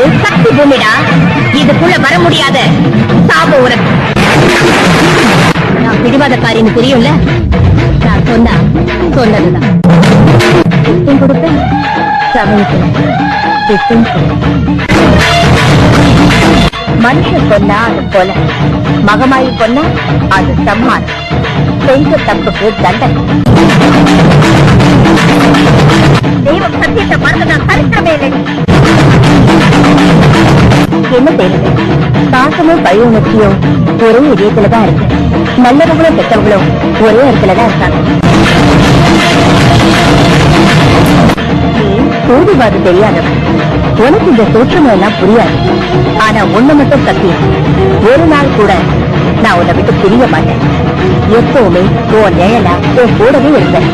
இது சக்தி பூமிடா. இதுக்குள்ள வர முடியாத சாப உரம். நான் பிடிவாதக்காரின்னு தெரியும்ல நான் சொன்னா சொன்னதுதான். கொடுப்பேன். மனுஷன் சொன்னா அது கொலை. மகமாயி சொன்னா அது சம்மான் செஞ்ச தப்புக்கு தண்டனை. தெய்வம் சத்தியத்தை மறந்துதான் சரித்திரமே இல்லை. என்ன செய்யறது பாசமும் பழி உணர்ச்சியும் ஒரே இதயத்துலதான் இருக்கு. நல்லவங்களும் கெட்டவங்களும் ஒரே இடத்துலதான் இருக்காங்க. நீ சூதுவாது தெரியாதவன். உனக்கு இந்த சூற்றமும் எல்லாம் புரியாது. ஆனா ஒண்ணு மட்டும் சத்தியம் ஒரு நாள் கூட நான் உன்னை விட்டு பிரிய மாட்டேன். எப்பவுமே உன் நிழலா உன் கூடவே இருப்பேன்.